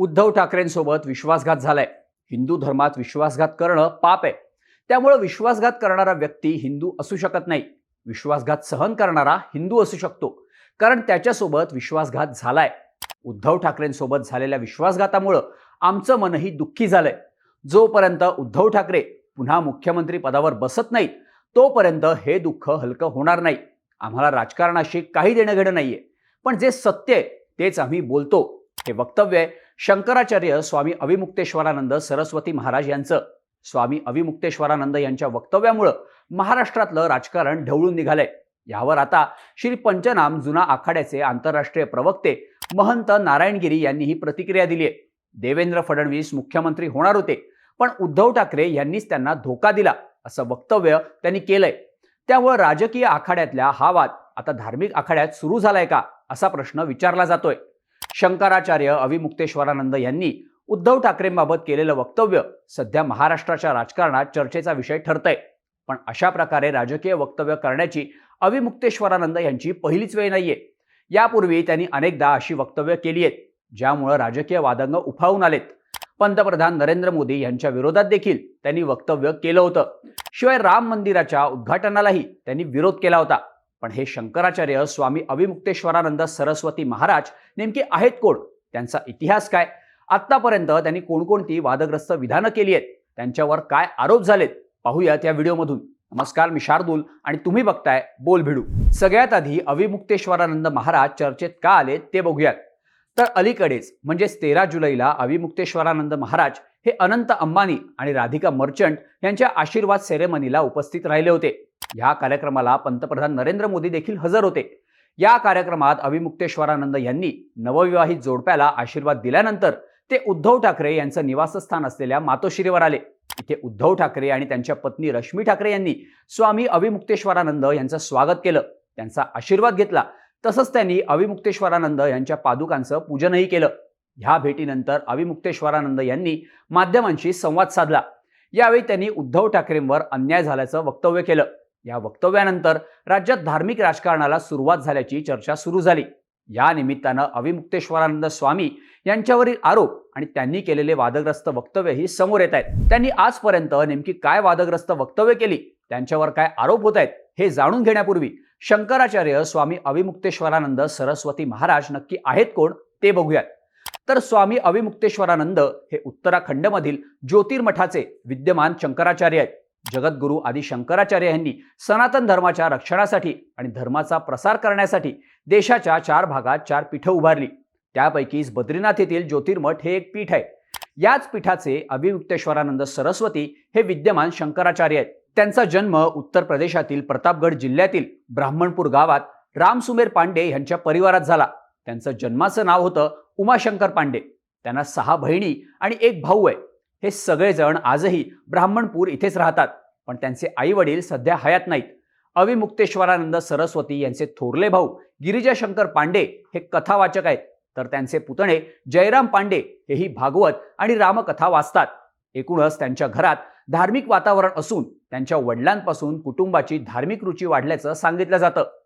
उद्धव ठाकरेंसोबत विश्वासघात झालाय. हिंदू धर्मात विश्वासघात करणं पाप आहे. त्यामुळं विश्वासघात करणारा व्यक्ती हिंदू असू शकत नाही. विश्वासघात सहन करणारा हिंदू असू शकतो. कारण त्याच्यासोबत विश्वासघात झालाय. उद्धव ठाकरेंसोबत झालेल्या विश्वासघातामुळं आमचं मनही दुःखी झालंय. जोपर्यंत उद्धव ठाकरे पुन्हा मुख्यमंत्री पदावर बसत नाहीत तोपर्यंत हे दुःख हलकं होणार नाही. आम्हाला राजकारणाशी काही देणं घेणं नाहीये. पण जे सत्य आहे तेच आम्ही बोलतो. हे वक्तव्य आहे. शंकराचार्य स्वामी अविमुक्तेश्वरानंद सरस्वती महाराज यांचं स्वामी अविमुक्तेश्वरानंद यांच्या वक्तव्यामुळं महाराष्ट्रातलं राजकारण ढवळून निघालंय. यावर आता श्री पंचनाम जुना आखाड्याचे आंतरराष्ट्रीय प्रवक्ते महंत नारायणगिरी यांनी ही प्रतिक्रिया दिली आहे. देवेंद्र फडणवीस मुख्यमंत्री होणार होते पण उद्धव ठाकरे यांनीच त्यांना धोका दिला असं वक्तव्य त्यांनी केलंय. त्यामुळं राजकीय आखाड्यातल्या हा वाद आता धार्मिक आखाड्यात सुरू झालाय का असा प्रश्न विचारला जातोय. शंकराचार्य अविमुक्तेश्वरानंद यांनी उद्धव ठाकरेंबाबत केलेलं वक्तव्य सध्या महाराष्ट्राच्या राजकारणात चर्चेचा विषय ठरतंय. पण अशा प्रकारे राजकीय वक्तव्य करण्याची अविमुक्तेश्वरानंद यांची पहिलीच वेळ नाहीये. यापूर्वी त्यांनी अनेकदा अशी वक्तव्य केली आहेत ज्यामुळं राजकीय वादंग उफाळून आलेत. पंतप्रधान नरेंद्र मोदी यांच्या विरोधात देखील त्यांनी वक्तव्य केलं होतं. शिवाय राम मंदिराच्या उद्घाटनालाही त्यांनी विरोध केला होता. पण हे शंकराचार्य स्वामी अविमुक्तेश्वरानंद सरस्वती महाराज नेमके आहेत कोण? त्यांचा इतिहास काय? आत्तापर्यंत त्यांनी कोणकोणती वादग्रस्त विधानं केली आहेत? त्यांच्यावर काय आरोप झालेत? पाहूयात या व्हिडिओमधून. नमस्कार मी शार्दूल आणि तुम्ही बघताय बोल भिडू. सगळ्यात आधी अविमुक्तेश्वरानंद महाराज चर्चेत का आले ते बघूयात. तर अलीकडेच म्हणजेच तेरा जुलैला अविमुक्तेश्वरानंद महाराज हे अनंत अंबानी आणि राधिका मर्चंट यांच्या आशीर्वाद सेरेमनीला उपस्थित राहिले होते. या कार्यक्रमाला पंतप्रधान नरेंद्र मोदी देखील हजर होते. या कार्यक्रमात अविमुक्तेश्वरानंद यांनी नवविवाहित जोडप्याला आशीर्वाद दिल्यानंतर ते उद्धव ठाकरे यांचं निवासस्थान असलेल्या मातोश्रीवर आले. इथे उद्धव ठाकरे आणि त्यांच्या पत्नी रश्मी ठाकरे यांनी स्वामी अविमुक्तेश्वरानंद यांचं स्वागत केलं. त्यांचा आशीर्वाद घेतला. तसंच त्यांनी अविमुक्तेश्वरानंद यांच्या पादुकांचं पूजनही केलं. ह्या भेटीनंतर अविमुक्तेश्वरानंद यांनी माध्यमांशी संवाद साधला. यावेळी त्यांनी उद्धव ठाकरेंवर अन्याय झाल्याचं वक्तव्य केलं. या वक्तव्यानंतर राज्यात धार्मिक राजकारणाला सुरुवात झाल्याची चर्चा सुरू झाली. या निमित्तानं अविमुक्तेश्वरानंद स्वामी यांच्यावरील आरोप आणि त्यांनी केलेले वादग्रस्त वक्तव्यही समोर येत आहेत. त्यांनी आजपर्यंत नेमकी काय वादग्रस्त वक्तव्य केली? त्यांच्यावर काय आरोप होत आहेत? हे जाणून घेण्यापूर्वी शंकराचार्य स्वामी अविमुक्तेश्वरानंद सरस्वती महाराज नक्की आहेत कोण ते बघूयात. तर स्वामी अविमुक्तेश्वरानंद हे उत्तराखंडमधील ज्योतिर्मठाचे विद्यमान शंकराचार्य आहेत. जगद्गुरू आदी शंकराचार्य यांनी सनातन धर्माच्या रक्षणासाठी आणि धर्माचा प्रसार करण्यासाठी देशाच्या चार भागात चार पीठं उभारली. त्यापैकीच बद्रीनाथ येथील ज्योतिर्मठ हे एक पीठ आहे. याच पीठाचे अभिमुक्तेश्वरानंद सरस्वती हे विद्यमान शंकराचार्य आहेत. त्यांचा जन्म उत्तर प्रदेशातील प्रतापगड जिल्ह्यातील ब्राह्मणपूर गावात रामसुमेर पांडे यांच्या परिवारात झाला. त्यांचं जन्माचं नाव होतं उमाशंकर पांडे. त्यांना सहा बहिणी आणि एक भाऊ आहे. हे सगळेजण आजही ब्राह्मणपूर इथेच राहतात. पण त्यांचे आई वडील सध्या हयात नाहीत. अविमुक्तेश्वरानंद सरस्वती यांचे थोरले भाऊ गिरिजाशंकर पांडे हे कथावाचक आहेत. तर त्यांचे पुतणे जयराम पांडे हेही भागवत आणि रामकथा वाचतात. एकूणच त्यांच्या घरात धार्मिक वातावरण असून त्यांच्या वडिलांपासून कुटुंबाची धार्मिक रुची वाढल्याचं सांगितलं जातं.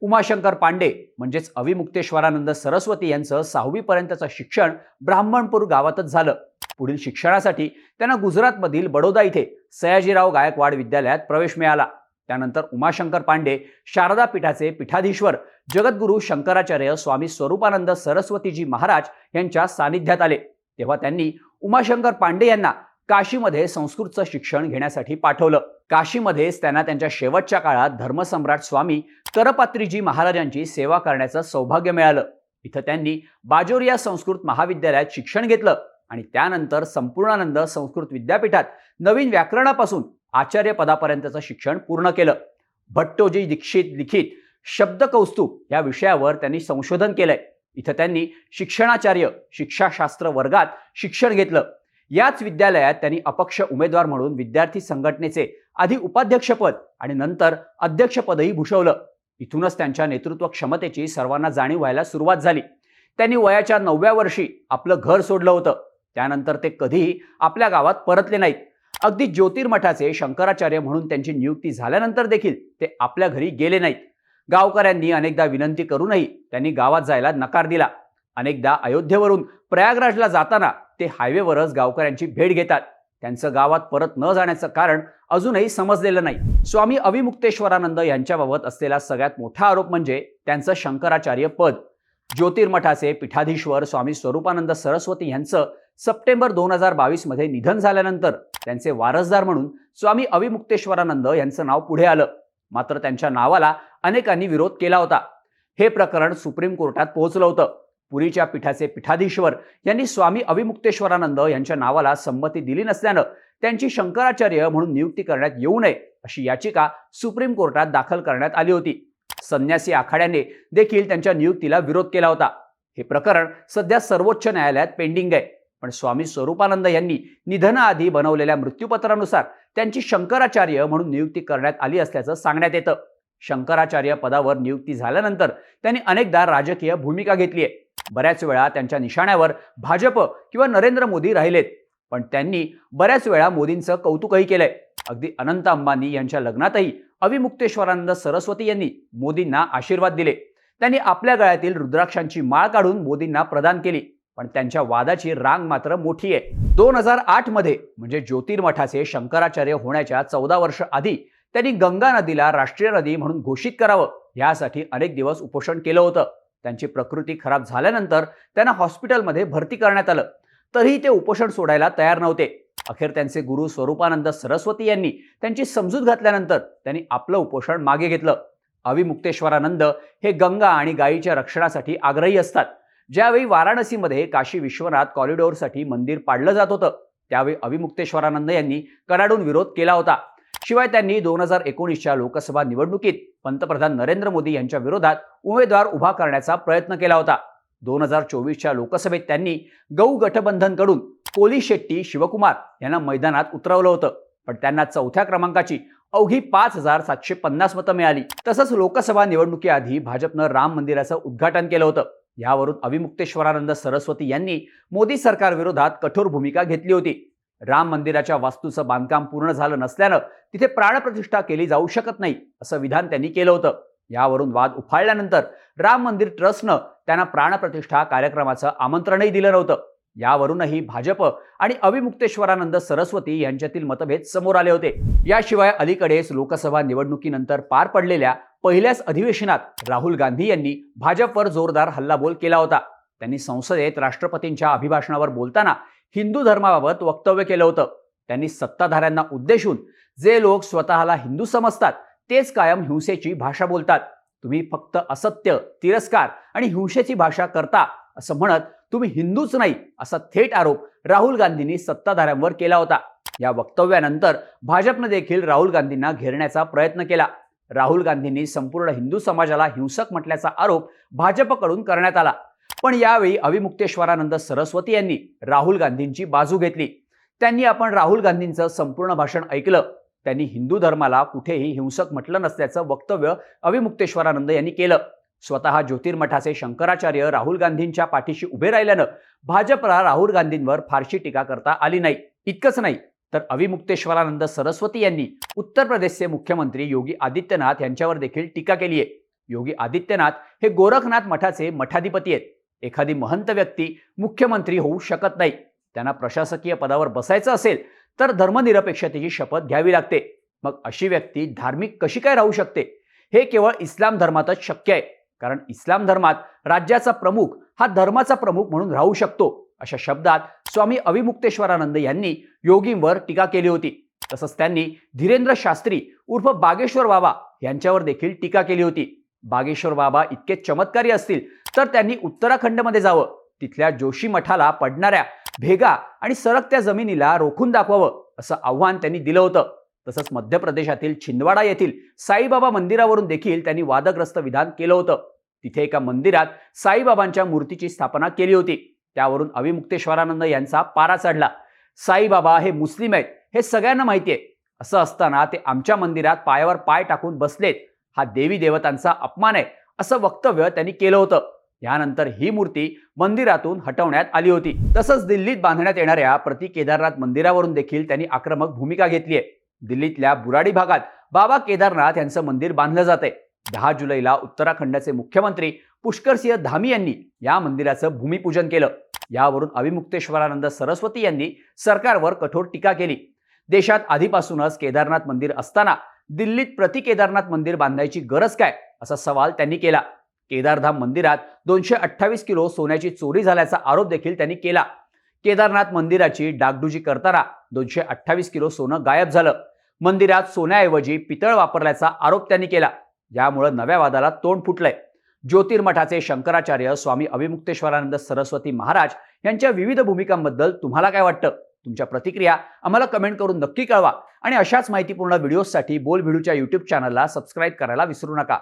उमाशंकर पांडे म्हणजेच अविमुक्तेश्वरानंद सरस्वती यांचं सहावीपर्यंतचं शिक्षण ब्राह्मणपूर गावातच झालं. पुढील शिक्षणासाठी त्यांना गुजरातमधील बडोदा इथे सयाजीराव गायकवाड विद्यालयात प्रवेश मिळाला. त्यानंतर उमाशंकर पांडे शारदा पीठाचे पीठाधीश्वर जगद्गुरू शंकराचार्य स्वामी स्वरूपानंद सरस्वतीजी महाराज यांच्या सानिध्यात आले. तेव्हा त्यांनी उमाशंकर पांडे यांना काशीमध्ये संस्कृतचं शिक्षण घेण्यासाठी पाठवलं. काशीमध्येच त्यांना त्यांच्या शेवटच्या काळात धर्मसम्राट स्वामी करपात्रीजी महाराजांची सेवा करण्याचं सौभाग्य मिळालं. इथं त्यांनी बाजोरिया संस्कृत महाविद्यालयात शिक्षण घेतलं आणि त्यानंतर संपूर्णानंद संस्कृत विद्यापीठात नवीन व्याकरणापासून आचार्य पदापर्यंतचं शिक्षण पूर्ण केलं. भट्टोजी दीक्षित लिखित शब्दकौस्तुभ या विषयावर त्यांनी संशोधन केलंय. इथं त्यांनी शिक्षणाचार्य शिक्षाशास्त्र वर्गात शिक्षण घेतलं. याच विद्यालयात त्यांनी अपक्ष उमेदवार म्हणून विद्यार्थी संघटनेचे आधी उपाध्यक्षपद आणि नंतर अध्यक्षपदही भूषवलं. इथूनच त्यांच्या नेतृत्व क्षमतेची सर्वांना जाणीव व्हायला सुरुवात झाली. त्यांनी वयाच्या नवव्या वर्षी आपलं घर सोडलं होतं. त्यानंतर ते कधीही आपल्या गावात परतले नाहीत. अगदी ज्योतिर्मठाचे शंकराचार्य म्हणून त्यांची नियुक्ती झाल्यानंतर देखील ते आपल्या घरी गेले नाहीत. गावकऱ्यांनी अनेकदा विनंती करूनही त्यांनी गावात जायला नकार दिला. अनेकदा अयोध्येवरून प्रयागराजला जाताना ते हायवेवरच गावकऱ्यांची भेट घेतात. त्यांचं गावात परत न जाण्याचं कारण अजूनही समजलेलं नाही. स्वामी अविमुक्तेश्वरानंद यांच्याबाबत असलेला सगळ्यात मोठा आरोप म्हणजे त्यांचं शंकराचार्य पद. ज्योतिर्मठाचे पीठाधीश्वर स्वामी स्वरूपानंद सरस्वती यांचं सप्टेंबर दोन हजार बावीसमध्ये निधन झाल्यानंतर त्यांचे वारसदार म्हणून स्वामी अविमुक्तेश्वरानंद यांचं नाव पुढे आलं. मात्र त्यांच्या नावाला अनेकांनी विरोध केला होता. हे प्रकरण सुप्रीम कोर्टात पोहोचलं होतं. पुरीच्या पीठाचे पीठाधीश्वर यांनी स्वामी अविमुक्तेश्वरानंद यांच्या नावाला संमती दिली नसल्यानं त्यांची शंकराचार्य म्हणून नियुक्ती करण्यात येऊ नये अशी याचिका सुप्रीम कोर्टात दाखल करण्यात आली होती. संन्यासी आखाड्याने देखील त्यांच्या नियुक्तीला विरोध केला होता. हे प्रकरण सध्या सर्वोच्च न्यायालयात पेंडिंग आहे. पण स्वामी स्वरूपानंद यांनी निधनाआधी बनवलेल्या मृत्यूपत्रानुसार त्यांची शंकराचार्य म्हणून नियुक्ती करण्यात आली असल्याचं सांगण्यात येतं. शंकराचार्य पदावर नियुक्ती झाल्यानंतर त्यांनी अनेकदा राजकीय भूमिका घेतली आहे. बऱ्याच वेळा त्यांच्या निशाण्यावर भाजप किंवा नरेंद्र मोदी राहिलेत. पण त्यांनी बऱ्याच वेळा मोदींचं कौतुकही केलंय. अगदी अनंत अंबानी यांच्या लग्नातही अविमुक्तेश्वरानंद सरस्वती यांनी मोदींना आशीर्वाद दिले. त्यांनी आपल्या गळ्यातील रुद्राक्षांची माळ काढून मोदींना प्रदान केली. पण त्यांच्या वादाची रांग मात्र मोठी आहे. दोन हजार आठमध्ये म्हणजे ज्योतिर्मठाचे शंकराचार्य होण्याच्या चौदा वर्ष आधी त्यांनी गंगा नदीला राष्ट्रीय नदी म्हणून घोषित करावं. यासाठी अनेक दिवस उपोषण केलं होतं. त्यांची प्रकृती खराब झाल्यानंतर त्यांना हॉस्पिटलमध्ये भरती करण्यात आलं. तरीही ते उपोषण सोडायला तयार नव्हते. अखेर त्यांचे गुरु स्वरूपानंद सरस्वती यांनी त्यांची समजूत घातल्यानंतर त्यांनी आपलं उपोषण मागे घेतलं. अविमुक्तेश्वरानंद हे गंगा आणि गायीच्या रक्षणासाठी आग्रही असतात. ज्यावेळी वाराणसीमध्ये काशी विश्वनाथ कॉरिडॉरसाठी मंदिर पाडलं जात होतं त्यावेळी अविमुक्तेश्वरानंद यांनी कडाडून विरोध केला होता. शिवाय त्यांनी दोन हजार एकोणीसच्या लोकसभा निवडणुकीत पंतप्रधान नरेंद्र मोदी यांच्या विरोधात उमेदवार उभा करण्याचा प्रयत्न केला होता. दोन हजार चोवीसच्या लोकसभेत त्यांनी गौ गठबंधनकडून कोली शेट्टी शिवकुमार यांना मैदानात उतरवलं होतं. पण त्यांना चौथ्या क्रमांकाची अवघी पाच हजार सातशे पन्नास मतं मिळाली. तसंच लोकसभा निवडणुकीआधी भाजपनं राम मंदिराचं उद्घाटन केलं होतं. यावरून अविमुक्तेश्वरानंद सरस्वती यांनी मोदी सरकार विरोधात कठोर भूमिका घेतली होती. राम मंदिराच्या वास्तूचं बांधकाम पूर्ण झालं नसल्यानं तिथे प्राणप्रतिष्ठा केली जाऊ शकत नाही असं विधान त्यांनी केलं होतं. यावरून वाद उफाळल्यानंतर राम मंदिर ट्रस्टनं त्यांना प्राणप्रतिष्ठा कार्यक्रमाचं आमंत्रणही दिलं नव्हतं. यावरूनही भाजप आणि अविमुक्तेश्वरानंद सरस्वती यांच्यातील मतभेद समोर आले होते. याशिवाय अलीकडेच लोकसभा निवडणुकीनंतर पार पडलेल्या पहिल्याच अधिवेशनात राहुल गांधी यांनी भाजपवर जोरदार हल्लाबोल केला होता. त्यांनी संसदेत राष्ट्रपतींच्या अभिभाषणावर बोलताना हिंदू धर्माबाबत वक्तव्य केलं होतं. त्यांनी सत्ताधाऱ्यांना उद्देशून जे लोक स्वतःला हिंदू समजतात तेच कायम हिंसेची भाषा बोलतात. तुम्ही फक्त असत्य तिरस्कार आणि हिंसेची भाषा करता असं म्हणत तुम्ही हिंदूच नाही असा थेट आरोप राहुल गांधींनी सत्ताधाऱ्यांवर केला होता. या वक्तव्यानंतर भाजपनं देखील राहुल गांधींना घेरण्याचा प्रयत्न केला. राहुल गांधींनी संपूर्ण हिंदू समाजाला हिंसक म्हटल्याचा आरोप भाजपकडून करण्यात आला. पण यावेळी अविमुक्तेश्वरानंद सरस्वती यांनी राहुल गांधींची बाजू घेतली. त्यांनी आपण राहुल गांधींचं संपूर्ण भाषण ऐकलं. त्यांनी हिंदू धर्माला कुठेही हिंसक म्हटलं नसल्याचं वक्तव्य अविमुक्तेश्वरानंद यांनी केलं. स्वतः ज्योतिर्मठाचे शंकराचार्य राहुल गांधींच्या पाठीशी उभे राहिल्यानं भाजपला राहुल गांधींवर फारशी टीका करता आली नाही. इतकंच नाही तर अविमुक्तेश्वरानंद सरस्वती यांनी उत्तर प्रदेशचे मुख्यमंत्री योगी आदित्यनाथ यांच्यावर देखील टीका केली आहे. योगी आदित्यनाथ हे गोरखनाथ मठाचे मठाधिपती आहेत. एखादी महंत व्यक्ती मुख्यमंत्री होऊ शकत नाही. त्यांना प्रशासकीय पदावर बसायचं असेल तर धर्मनिरपेक्षतेची शपथ घ्यावी लागते. मग अशी व्यक्ती धार्मिक कशी काय राहू शकते? हे केवळ इस्लाम धर्मातच शक्य आहे. कारण इस्लाम धर्मात राज्याचा प्रमुख हा धर्माचा प्रमुख म्हणून राहू शकतो अशा शब्दात स्वामी अविमुक्तेश्वरानंद यांनी योगींवर टीका केली होती. तसंच त्यांनी धीरेंद्र शास्त्री उर्फ बागेश्वर बाबा यांच्यावर देखील टीका केली होती. बागेश्वर बाबा इतके चमत्कारी असतील तर त्यांनी उत्तराखंडमध्ये जावं. तिथल्या जोशी मठाला पडणाऱ्या भेगा आणि सरकत्या जमिनीला रोखून दाखवावं असं आव्हान त्यांनी दिलं होतं. तसंच मध्य प्रदेशातील छिंदवाडा येथील साईबाबा मंदिरावरून देखील त्यांनी वादग्रस्त विधान केलं होतं. तिथे एका मंदिरात साईबाबांच्या मूर्तीची स्थापना केली होती. त्यावरून अविमुक्तेश्वरानंद यांचा पारा चढला. साईबाबा हे मुस्लिम आहेत हे सगळ्यांना माहिती आहे. असं असताना ते आमच्या मंदिरात पायावर पाय टाकून बसलेत. हा देवी देवतांचा अपमान आहे असं वक्तव्य त्यांनी केलं होतं. यानंतर ही मूर्ती मंदिरातून हटवण्यात आली होती. तसंच दिल्लीत बांधण्यात येणाऱ्या प्रति केदारनाथ मंदिरावरून देखील त्यांनी आक्रमक भूमिका घेतली आहे. दिल्लीतल्या बुराडी भागात बाबा केदारनाथ यांचं मंदिर बांधलं जात आहे दहा जुलैला उत्तराखंडचे मुख्यमंत्री पुष्करसिंह धामी यांनी या मंदिराचं भूमिपूजन केलं. यावरून अविमुक्तेश्वरानंद सरस्वती यांनी सरकारवर कठोर टीका केली. देशात आधीपासूनच केदारनाथ मंदिर असताना दिल्लीत प्रति केदारनाथ मंदिर बांधायची गरज काय? असा सवाल त्यांनी केला. केदारधाम मंदिरात दोनशे अठ्ठावीस किलो सोन्याची चोरी झाल्याचा आरोप देखील त्यांनी केला. केदारनाथ मंदिराची डागडुजी करताना दोनशे अठ्ठावीस किलो सोनं गायब झालं. मंदिरात सोन्याऐवजी पितळ वापरल्याचा आरोप त्यांनी केला. यामुळे नव्या वादाला तोंड फुटलंय. ज्योतिर्मठाचे शंकराचार्य स्वामी अविमुक्तेश्वरानंद सरस्वती महाराज यांच्या विविध भूमिकांबद्दल तुम्हाला काय वाटतं? तुमच्या प्रतिक्रिया आम्हाला कमेंट करून नक्की कळवा. आणि अशाच माहितीपूर्ण व्हिडिओसाठी बोल व्हिडिओच्या यूट्यूब चॅनलला सबस्क्राईब करायला विसरू नका.